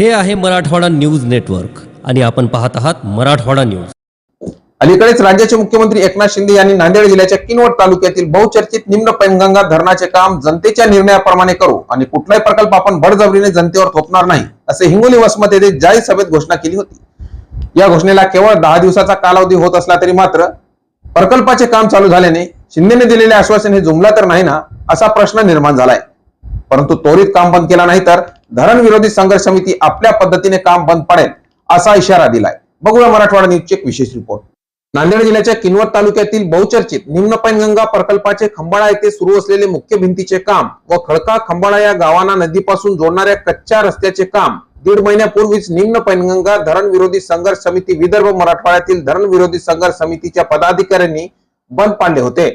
हे आहे Marathwada news network आणि आपण पाहत आहात मराठवाडा न्यूज. अलीकडेच राज्याचे मुख्यमंत्री एकनाथ शिंदे यांनी नांदेड जिल्ह्याच्या किनवट तालुक्यातील बहुचर्चित निम्न पैनगंगा धरणाचे काम जनतेच्या निर्णयाप्रमाणे करू आणि कुठलाही प्रकल्प आपण बडजबरीने जनतेवर थोपणार नाही असे हिंगोली वसमत येथे जाहीर सभेत घोषणा केली होती. या घोषणेला केवळ दहा दिवसाचा कालावधी होत असला तरी मात्र प्रकल्पाचे काम चालू झाल्याने शिंदेने दिलेले आश्वासन हे जुमला तर नाही ना असा प्रश्न निर्माण झालाय. परंतु त्वरित काम बंद केला नाही तर धरण विरोधी संघर्ष समिती आपल्या पद्धतीने काम बंद पडेल असा इशारा दिलाय. बघूया मराठवाडा न्यूजचे एक विशेष रिपोर्ट नांदेड जिल्ह्याच्या किनवट तालुक्यातील बहुचर्चित निम्न पैनगंगा प्रकल्पाचे खंबाळा येथे सुरू असलेले मुख्य भिंतीचे काम व खडका खंबाळा या गावांना नदीपासून जोडणाऱ्या कच्च्या रस्त्याचे काम दीड महिन्यापूर्वीच निम्न पैनगंगा धरण विरोधी संघर्ष समिती विदर्भ मराठवाड्यातील धरण विरोधी संघर्ष समितीच्या पदाधिकाऱ्यांनी बंद पाडले होते.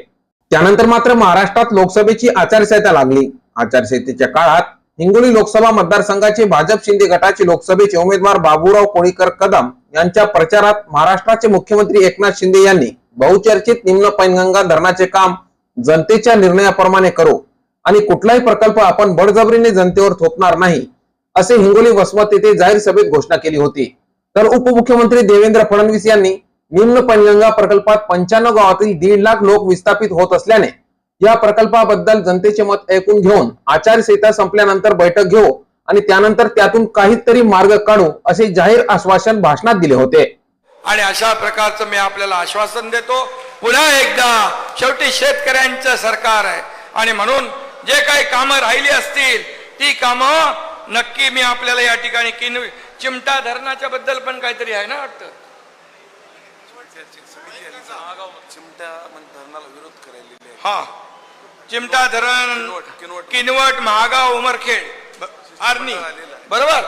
त्यानंतर मात्र महाराष्ट्रात लोकसभेची आचारसंहिता लागली. आचारसंहितेच्या काळात हिंगोली लोकसभा मतदारसंघाचे भाजप शिंदे गटाचे लोकसभेचे उमेदवार बाबूराव कोळीकर कदम यांच्या प्रचारात महाराष्ट्राचे मुख्यमंत्री एकनाथ शिंदे यांनी बहुचर्चित निम्न पैनगंगा धरणाचे काम जनतेच्या निर्णयाप्रमाणे करू आणि कुठलाही प्रकल्प आपण बळजबरीने जनतेवर थोपणार नाही असे हिंगोली वसमत येथे जाहीर सभेत घोषणा केली होती. तर उपमुख्यमंत्री देवेंद्र फडणवीस यांनी निम्न पैनगंगा प्रकल्पात पंच्याण्णव गावातील दीड लाख लोक विस्थापित होत असल्याने या प्रकल्पाबद्दल जनतेचे मत ऐकून घेऊन आचारसंहिता संपल्यानंतर बैठक घेऊ आणि त्यानंतर त्यातून काहीतरी मार्ग काढू असे जाहीर आश्वासन भाषणात दिले होते. आणि अशा प्रकारचं मी आपल्याला आश्वासन देतो. पुन्हा एकदा शेवटी शेतकऱ्यांचं सरकार आहे. आणि म्हणून जे काही कामं राहिली असतील ती कामं नक्की मी आपल्याला या ठिकाणी किन चिमटा धरणाच्या बद्दल पण काहीतरी आहे ना वाटतं? चिमट्या म्हणजे धरणाला विरोध करायलेले. हा. चिमटा धरण किनवट, किनवट. महागाव उमरखेड आर्नी. बरोबर?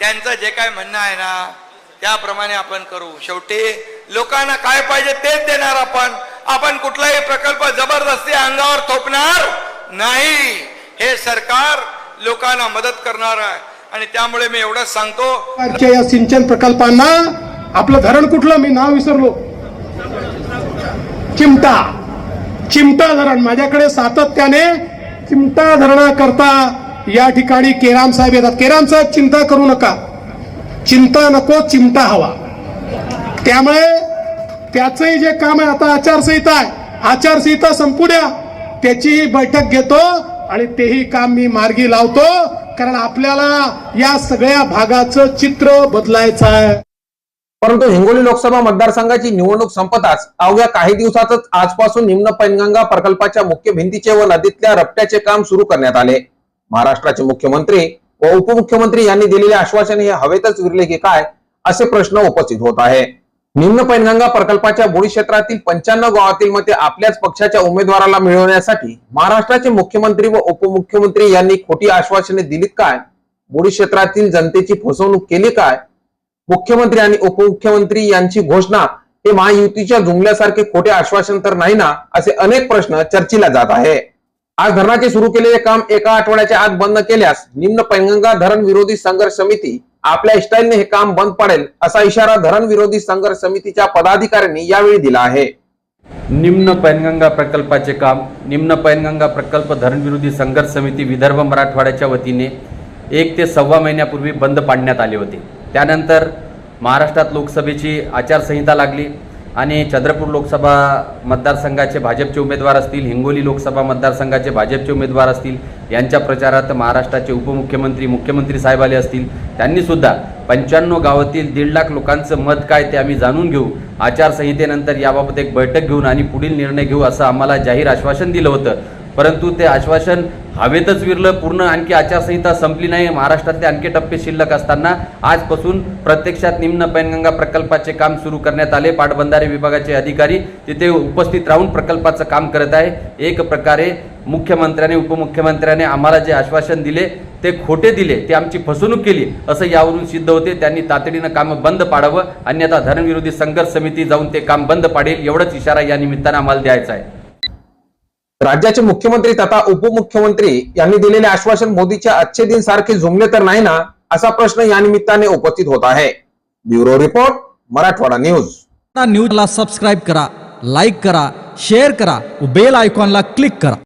त्यांचं जे काय म्हणणं आहे ना त्याप्रमाणे आपण करू. शेवटी लोकांना काय पाहिजे तेच देणार आपण. आपण कुठलाही प्रकल्प जबरदस्ती अंगावर थोपणार नाही. हे सरकार लोकांना मदत करणार आहे. आणि त्यामुळे मी एवढंच सांगतो. आजच्या या सिंचन प्रकल्पांना आपलं धरण कुठलं मी नाव विसरलो. चिमटा. चिमटा धरण. माझ्याकडे सातत्याने चिमटा धरणाकरता या ठिकाणी केराम साहेब येतात. केराम साहेब चिंता करू नका. चिंता नको चिमटा हवा. त्यामुळे त्याचंही जे काम आहे आता आचारसंहिता आहे. आचारसंहिता संपू द्या. त्याचीही बैठक घेतो आणि तेही काम मी मार्गी लावतो कारण आपल्याला या सगळ्या भागाचं चित्र बदलायचं आहे. परंतु हिंगोली लोकसभा मतदारसंघाची निवडणूक संपताच अवघ्या काही दिवसातच आजपासून निम्न पैनगंगा प्रकल्पाच्या मुख्य भिंतीचे व नदीतल्या रपट्याचे काम सुरू करण्यात आले. महाराष्ट्राचे मुख्यमंत्री व उपमुख्यमंत्री यांनी दिलेले आश्वासन हे हवेतच विरले की काय असे प्रश्न उपस्थित होत आहे. निम्न पैनगंगा प्रकल्पाच्या बोडी क्षेत्रातील पंच्याण्णव गावातील मते आपल्याच पक्षाच्या उमेदवाराला मिळवण्यासाठी महाराष्ट्राचे मुख्यमंत्री व उपमुख्यमंत्री यांनी खोटी आश्वासने दिलीत काय? बोडी क्षेत्रातील जनतेची फसवणूक केली काय? मुख्यमंत्री आणि उपमुख्यमंत्री यांची घोषणा हे महायुतीच्या जुंगल्यासारखे खोटे आश्वासन तर नाही ना असे अनेक प्रश्न चर्चेला जात आहे. आज धरणाचे सुरू केलेले काम एका आठवड्याच्या आत बंद केल्यास निम्न पैनगंगा धरण विरोधी संघर्ष समिती आपल्या स्टाईलने हे काम बंद पडेल असा इशारा धरण विरोधी संघर्ष समितीच्या पदाधिकाऱ्यांनी यावेळी दिला आहे. निम्न पैनगंगा प्रकल्पाचे काम निम्न पैनगंगा प्रकल्प धरणविरोधी संघर्ष समिती विदर्भ मराठवाड्याच्या वतीने एक ते सव्वा महिन्यापूर्वी बंद पाडण्यात आले होते. त्यानंतर महाराष्ट्रात लोकसभेची आचारसंहिता लागली आणि चंद्रपूर लोकसभा मतदारसंघाचे भाजपचे उमेदवार असतील हिंगोली लोकसभा मतदारसंघाचे भाजपचे उमेदवार असतील यांच्या प्रचारात महाराष्ट्राचे उपमुख्यमंत्री मुख्यमंत्री साहेब आले असतील त्यांनीसुद्धा पंच्याण्णव गावातील दीड लाख लोकांचं मत काय ते आम्ही जाणून घेऊ आचारसंहितेनंतर याबाबत एक बैठक घेऊन आणि पुढील निर्णय घेऊ असं आम्हाला जाहीर आश्वासन दिलं होतं. परंतु ते आश्वासन हवेतच विरलं पूर्ण आणखी आचारसंहिता संपली नाही. महाराष्ट्रातले आणखी टप्पे शिल्लक असताना आजपासून प्रत्यक्षात निम्न पैनगंगा प्रकल्पाचे काम सुरू करण्यात आले. पाटबंधारे विभागाचे अधिकारी तिथे उपस्थित राहून प्रकल्पाचं काम करत आहे. एक प्रकारे मुख्यमंत्र्याने उपमुख्यमंत्र्याने आम्हाला जे आश्वासन दिले ते खोटे दिले ते आमची फसवणूक केली असं यावरून सिद्ध होते. त्यांनी तातडीनं कामं बंद पाडावं. अन्यथा धरणविरोधी संघर्ष समिती जाऊन ते काम बंद पाडेल एवढंच इशारा या निमित्तानं आम्हाला द्यायचा आहे. राज्याचे मुख्यमंत्री तथा उपमुख्यमंत्री यांनी दिलेले आश्वासन मोदीच्या अच्छे दिन सारखे जुमले तर नाही ना असा प्रश्न या निमित्ताने उपस्थित होत आहे. Bureau report Marathwada news. न्यूजला सबस्क्राईब करा लाईक करा शेअर करा बेल आयकॉनला क्लिक करा.